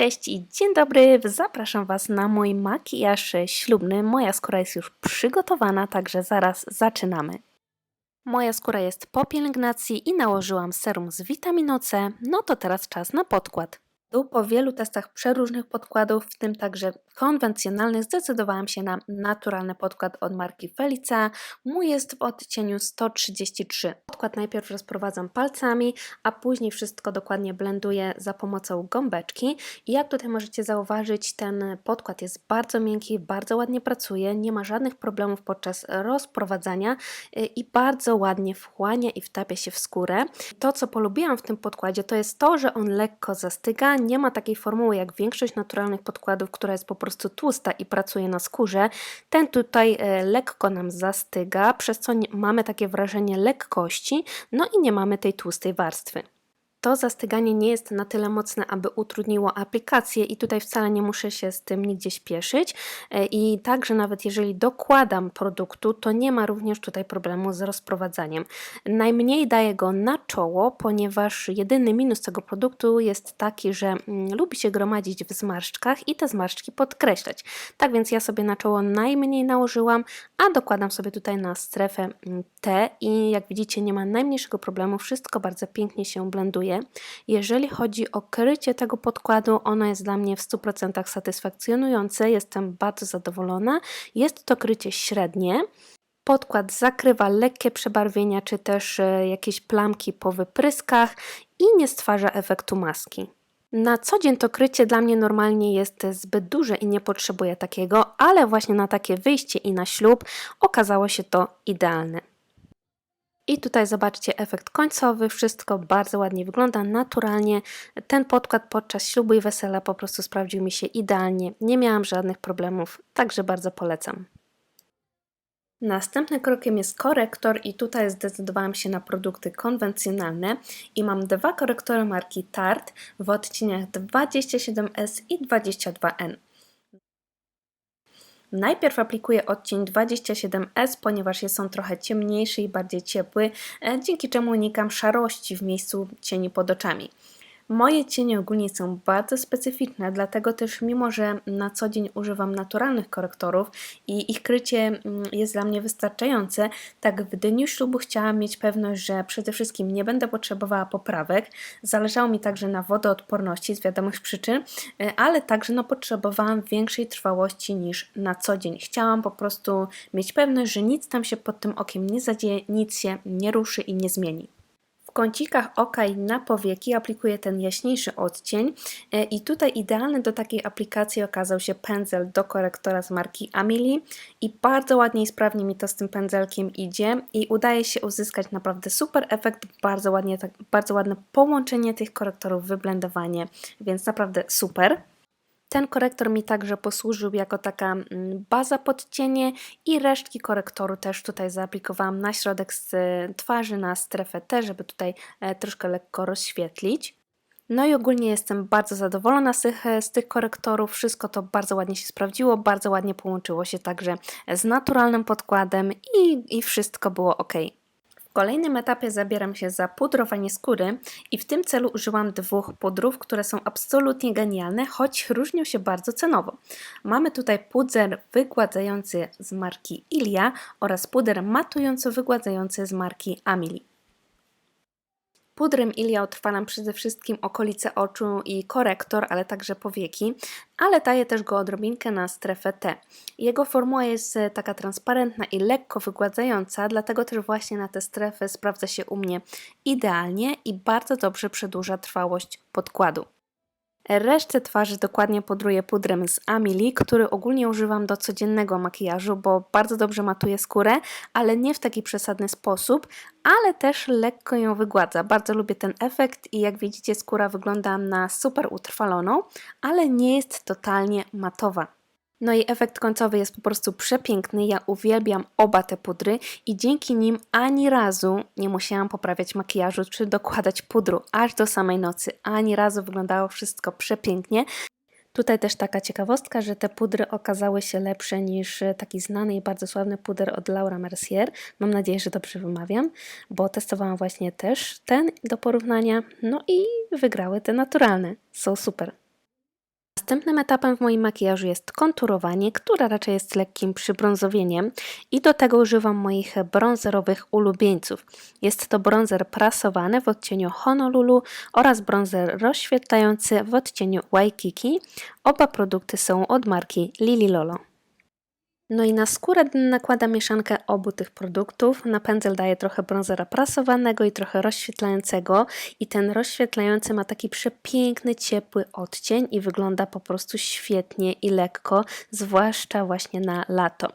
cześć i dzień dobry. Zapraszam Was na mój makijaż ślubny. Moja skóra jest już przygotowana, także zaraz zaczynamy. Moja skóra jest po pielęgnacji i nałożyłam serum z witaminą C. No to teraz czas na podkład. Po wielu testach przeróżnych podkładów, w tym także konwencjonalnych, zdecydowałam się na naturalny podkład od marki Felica. Mój jest w odcieniu 133. Podkład najpierw rozprowadzam palcami, a później wszystko dokładnie blenduję za pomocą gąbeczki. Jak tutaj możecie zauważyć, ten podkład jest bardzo miękki, bardzo ładnie pracuje, nie ma żadnych problemów podczas rozprowadzania y, i bardzo ładnie wchłania i wtapia się w skórę. To, co polubiłam w tym podkładzie, to jest to, że on lekko zastyga, nie ma takiej formuły jak większość naturalnych podkładów, która jest po prostu tłusta i pracuje na skórze. Ten tutaj e, lekko nam zastyga, przez co mamy takie wrażenie lekkości, no i nie mamy tej tłustej warstwy to zastyganie nie jest na tyle mocne, aby utrudniło aplikację i tutaj wcale nie muszę się z tym nigdzie śpieszyć e, i także nawet jeżeli dokładam produktu, to nie ma również tutaj problemu z rozprowadzaniem. Najmniej daję go na czoło, ponieważ jedyny minus tego produktu jest taki, że mm, lubi się gromadzić w zmarszczkach i te zmarszczki podkreślać. Tak więc ja sobie na czoło najmniej nałożyłam, a dokładam sobie tutaj na strefę mm, T i jak widzicie nie ma najmniejszego problemu, wszystko bardzo pięknie się blenduje jeżeli chodzi o krycie tego podkładu, ono jest dla mnie w 100% satysfakcjonujące, jestem bardzo zadowolona. Jest to krycie średnie. Podkład zakrywa lekkie przebarwienia czy też e, jakieś plamki po wypryskach i nie stwarza efektu maski. Na co dzień to krycie dla mnie normalnie jest zbyt duże i nie potrzebuję takiego, ale właśnie na takie wyjście i na ślub okazało się to idealne. I tutaj zobaczcie efekt końcowy, wszystko bardzo ładnie wygląda, naturalnie. Ten podkład podczas ślubu i wesela po prostu sprawdził mi się idealnie, nie miałam żadnych problemów, także bardzo polecam. Następnym krokiem jest korektor i tutaj zdecydowałam się na produkty konwencjonalne i mam dwa korektory marki Tarte w odcieniach 27S i 22N. Najpierw aplikuję odcień 27S, ponieważ jest on trochę ciemniejszy i bardziej ciepły, e, dzięki czemu unikam szarości w miejscu cieni pod oczami. Moje cienie ogólnie są bardzo specyficzne, dlatego też mimo, że na co dzień używam naturalnych korektorów i ich krycie mm, jest dla mnie wystarczające, tak w dniu ślubu chciałam mieć pewność, że przede wszystkim nie będę potrzebowała poprawek. Zależało mi także na wodoodporności z wiadomych przyczyn, e, ale także no, potrzebowałam większej trwałości niż na co dzień. Chciałam po prostu mieć pewność, że nic tam się pod tym okiem nie zadzieje, nic się nie ruszy i nie zmieni. W kącikach oka i na powieki aplikuję ten jaśniejszy odcień e, i tutaj idealny do takiej aplikacji okazał się pędzel do korektora z marki Amili i bardzo ładnie i sprawnie mi to z tym pędzelkiem idzie i udaje się uzyskać naprawdę super efekt, bardzo, ładnie, tak, bardzo ładne połączenie tych korektorów, wyblendowanie, więc naprawdę super. Ten korektor mi także posłużył jako taka mm, baza pod cienie i resztki korektoru też tutaj zaaplikowałam na środek z twarzy, na strefę T, żeby tutaj e, troszkę lekko rozświetlić. No i ogólnie jestem bardzo zadowolona z tych, z tych korektorów. Wszystko to bardzo ładnie się sprawdziło, bardzo ładnie połączyło się także z naturalnym podkładem i, i wszystko było ok. W kolejnym etapie zabieram się za pudrowanie skóry i w tym celu użyłam dwóch pudrów, które są absolutnie genialne, choć różnią się bardzo cenowo. Mamy tutaj puder wygładzający z marki Ilia oraz puder matująco-wygładzający z marki Amili. Pudrem Ilia utrwalam przede wszystkim okolice oczu i korektor, ale także powieki, ale daję też go odrobinkę na strefę T. Jego formuła jest e, taka transparentna i lekko wygładzająca, dlatego też właśnie na tę strefę sprawdza się u mnie idealnie i bardzo dobrze przedłuża trwałość podkładu. Resztę twarzy dokładnie pudruję pudrem z Amili, który ogólnie używam do codziennego makijażu, bo bardzo dobrze matuje skórę, ale nie w taki przesadny sposób, ale też lekko ją wygładza. Bardzo lubię ten efekt i jak widzicie skóra wygląda na super utrwaloną, ale nie jest totalnie matowa. No i efekt końcowy jest po prostu przepiękny. Ja uwielbiam oba te pudry i dzięki nim ani razu nie musiałam poprawiać makijażu czy dokładać pudru aż do samej nocy. Ani razu wyglądało wszystko przepięknie. Tutaj też taka ciekawostka, że te pudry okazały się lepsze niż taki znany i bardzo sławny puder od Laura Mercier. Mam nadzieję, że dobrze wymawiam, bo testowałam właśnie też ten do porównania. No i wygrały te naturalne. Są super. Następnym etapem w moim makijażu jest konturowanie, które raczej jest lekkim przybrązowieniem i do tego używam moich brązerowych ulubieńców. Jest to bronzer prasowany w odcieniu Honolulu oraz bronzer rozświetlający w odcieniu Waikiki. Oba produkty są od marki Lily Lolo. No i na skórę nakładam mieszankę obu tych produktów. Na pędzel daję trochę bronzera prasowanego i trochę rozświetlającego. I ten rozświetlający ma taki przepiękny, ciepły odcień i wygląda po prostu świetnie i lekko, zwłaszcza właśnie na lato.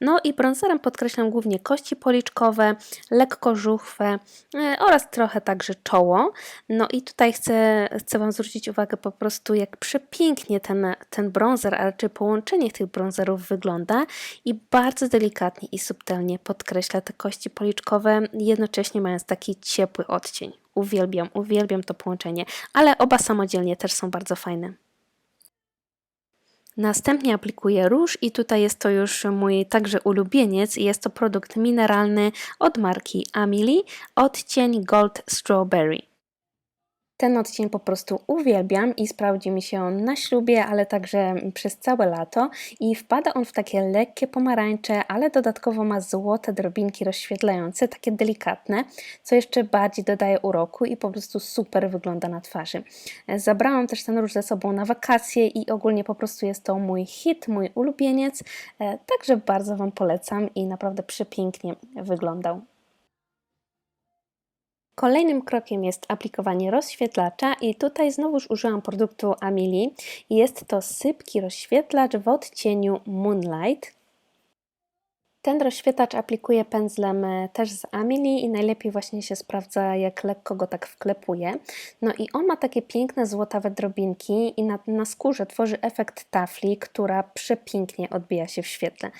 No i bronzerem podkreślam głównie kości policzkowe, lekko żuchwę e, oraz trochę także czoło. No i tutaj chcę, chcę Wam zwrócić uwagę po prostu jak przepięknie ten, ten bronzer, a raczej połączenie tych bronzerów wygląda i bardzo delikatnie i subtelnie podkreśla te kości policzkowe, jednocześnie mając taki ciepły odcień. Uwielbiam, uwielbiam to połączenie, ale oba samodzielnie też są bardzo fajne. Następnie aplikuję róż i tutaj jest to już mój także ulubieniec. Jest to produkt mineralny od marki Amili, odcień Gold Strawberry. Ten odcień po prostu uwielbiam i sprawdzi mi się on na ślubie, ale także przez całe lato i wpada on w takie lekkie pomarańcze, ale dodatkowo ma złote drobinki rozświetlające, takie delikatne, co jeszcze bardziej dodaje uroku i po prostu super wygląda na twarzy. Zabrałam też ten róż ze sobą na wakacje i ogólnie po prostu jest to mój hit, mój ulubieniec, e, także bardzo Wam polecam i naprawdę przepięknie wyglądał. Kolejnym krokiem jest aplikowanie rozświetlacza i tutaj znowuż użyłam produktu Amili. Jest to sypki rozświetlacz w odcieniu Moonlight. Ten rozświetlacz aplikuję pędzlem e, też z Amili i najlepiej właśnie się sprawdza, jak lekko go tak wklepuję. No i on ma takie piękne złotawe drobinki i na, na skórze tworzy efekt tafli, która przepięknie odbija się w świetle.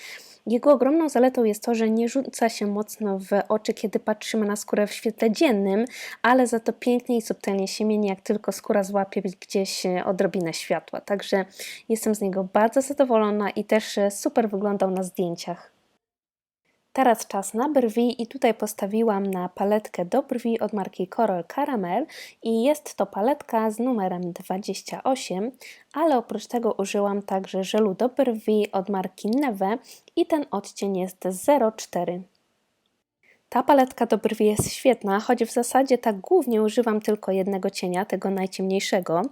Jego ogromną zaletą jest to, że nie rzuca się mocno w oczy, kiedy patrzymy na skórę w świetle dziennym, ale za to pięknie i subtelnie się mieni, jak tylko skóra złapie gdzieś e, odrobinę światła. Także jestem z niego bardzo zadowolona i też e, super wyglądał na zdjęciach. Teraz czas na brwi i tutaj postawiłam na paletkę do brwi od marki Coral Caramel i jest to paletka z numerem 28, ale oprócz tego użyłam także żelu do brwi od marki Neve i ten odcień jest 04. Ta paletka do brwi jest świetna, choć w zasadzie tak głównie używam tylko jednego cienia, tego najciemniejszego.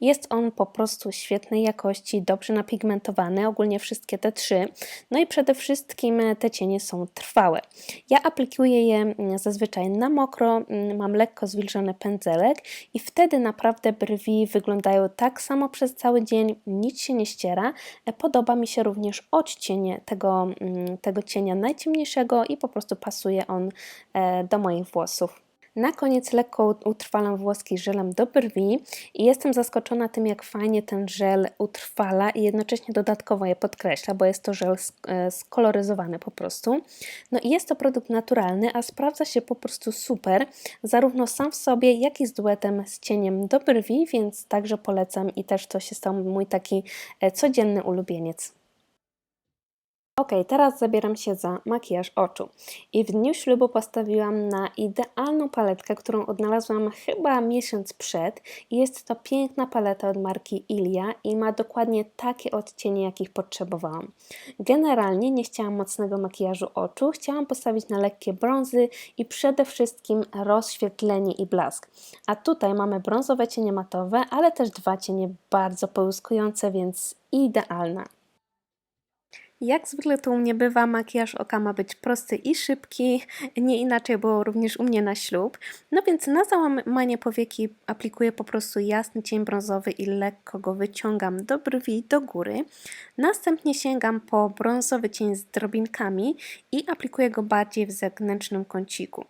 Jest on po prostu świetnej jakości, dobrze napigmentowany, ogólnie wszystkie te trzy. No i przede wszystkim te cienie są trwałe. Ja aplikuję je mm, zazwyczaj na mokro, mm, mam lekko zwilżony pędzelek i wtedy naprawdę brwi wyglądają tak samo przez cały dzień, nic się nie ściera. Podoba mi się również odcień tego, mm, tego cienia najciemniejszego i po prostu pasuje on E, do moich włosów. Na koniec lekko utrwalam włoski żelem do brwi i jestem zaskoczona tym, jak fajnie ten żel utrwala i jednocześnie dodatkowo je podkreśla, bo jest to żel e, skoloryzowany po prostu. No i jest to produkt naturalny, a sprawdza się po prostu super, zarówno sam w sobie, jak i z duetem z cieniem do brwi, więc także polecam i też to się stał mój taki e, codzienny ulubieniec. Ok, teraz zabieram się za makijaż oczu. I w dniu ślubu postawiłam na idealną paletkę, którą odnalazłam chyba miesiąc przed. I jest to piękna paleta od marki Ilia i ma dokładnie takie odcienie, jakich potrzebowałam. Generalnie nie chciałam mocnego makijażu oczu, chciałam postawić na lekkie brązy i przede wszystkim rozświetlenie i blask. A tutaj mamy brązowe cienie matowe, ale też dwa cienie bardzo połyskujące, więc idealna. Jak zwykle to u mnie bywa, makijaż oka ma być prosty i szybki, nie inaczej było również u mnie na ślub. No więc na załamanie powieki aplikuję po prostu jasny cień brązowy i lekko go wyciągam do brwi, do góry. Następnie sięgam po brązowy cień z drobinkami i aplikuję go bardziej w zewnętrznym kąciku.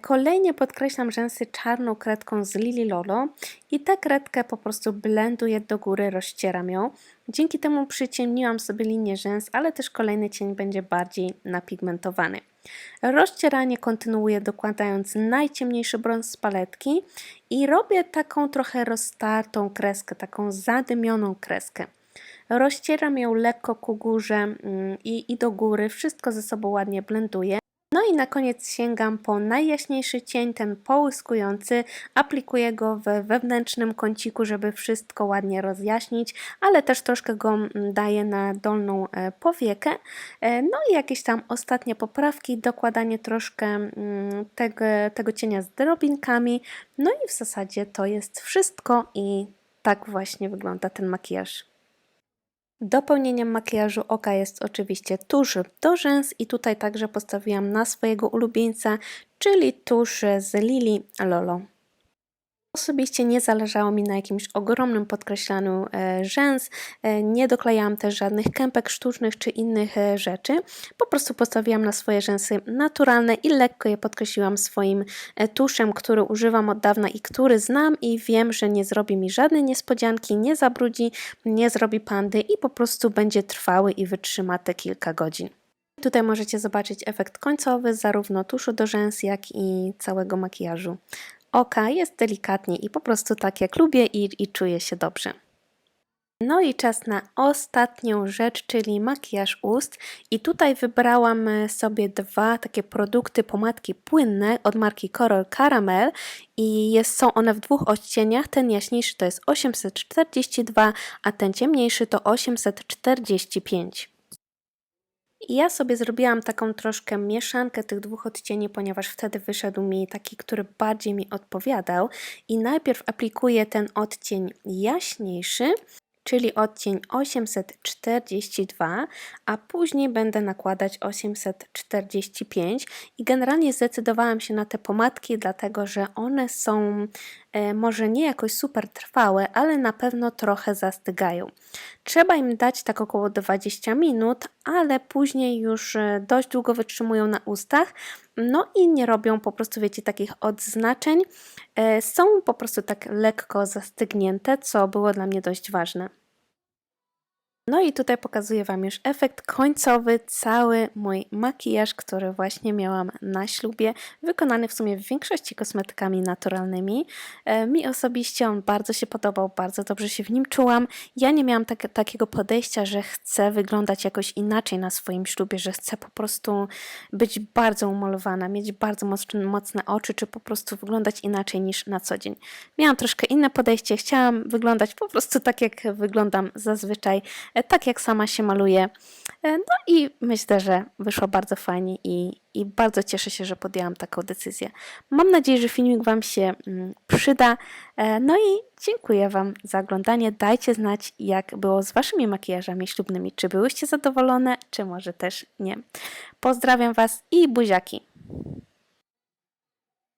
Kolejnie podkreślam rzęsy czarną kredką z Lily Lolo i tę kredkę po prostu blenduję do góry, rozcieram ją. Dzięki temu przyciemniłam sobie linię rzęs, ale też kolejny cień będzie bardziej napigmentowany. Rozcieranie kontynuuję dokładając najciemniejszy brąz z paletki i robię taką trochę roztartą kreskę, taką zadymioną kreskę. Rozcieram ją lekko ku górze mm, i, i do góry, wszystko ze sobą ładnie blenduję. I na koniec sięgam po najjaśniejszy cień, ten połyskujący, aplikuję go we wewnętrznym kąciku, żeby wszystko ładnie rozjaśnić, ale też troszkę go mm, daję na dolną e, powiekę. E, No i jakieś tam ostatnie poprawki, dokładanie troszkę mm, tego, tego cienia z drobinkami. No i w zasadzie to jest wszystko i tak właśnie wygląda ten makijaż. Dopełnieniem makijażu oka jest oczywiście tusz do rzęs i tutaj także postawiłam na swojego ulubieńca, czyli tusz z Lili Lolo. Osobiście nie zależało mi na jakimś ogromnym podkreślaniu e, rzęs, e, nie doklejałam też żadnych kępek sztucznych czy innych e, rzeczy. Po prostu postawiłam na swoje rzęsy naturalne i lekko je podkreśliłam swoim tuszem, który używam od dawna i który znam i wiem, że nie zrobi mi żadnej niespodzianki, nie zabrudzi, nie zrobi pandy i po prostu będzie trwały i wytrzyma te kilka godzin. Tutaj możecie zobaczyć efekt końcowy zarówno tuszu do rzęs, jak i całego makijażu oka. Jest delikatnie i po prostu tak jak lubię i, i czuję się dobrze. No i czas na ostatnią rzecz, czyli makijaż ust. I tutaj wybrałam e, sobie dwa takie produkty pomadki płynne od marki Coral Caramel i jest, są one w dwóch odcieniach. Ten jaśniejszy to jest 842, a ten ciemniejszy to 845. Ja sobie zrobiłam taką troszkę mieszankę tych dwóch odcieni, ponieważ wtedy wyszedł mi taki, który bardziej mi odpowiadał. I najpierw aplikuję ten odcień jaśniejszy, czyli odcień 842, a później będę nakładać 845 i generalnie zdecydowałam się na te pomadki, dlatego że one są może nie jakoś super trwałe, ale na pewno trochę zastygają. Trzeba im dać tak około 20 minut, ale później już e, dość długo wytrzymują na ustach, no i nie robią po prostu, wiecie, takich odznaczeń. E, Są po prostu tak lekko zastygnięte, co było dla mnie dość ważne. No i tutaj pokazuję Wam już efekt końcowy, cały mój makijaż, który właśnie miałam na ślubie, wykonany w sumie w większości kosmetykami naturalnymi. E, mi osobiście on bardzo się podobał, bardzo dobrze się w nim czułam. Ja nie miałam tak, takiego podejścia, że chcę wyglądać jakoś inaczej na swoim ślubie, że chcę po prostu być bardzo umalowana, mieć bardzo mocne, mocne oczy, czy po prostu wyglądać inaczej niż na co dzień. Miałam troszkę inne podejście, chciałam wyglądać po prostu tak, jak wyglądam zazwyczaj tak jak sama się maluję. E, No i myślę, że wyszło bardzo fajnie i, i bardzo cieszę się, że podjęłam taką decyzję. Mam nadzieję, że filmik Wam się mm, przyda. E, No i dziękuję Wam za oglądanie. Dajcie znać, jak było z Waszymi makijażami ślubnymi. Czy byłyście zadowolone, czy może też nie. Pozdrawiam Was i buziaki.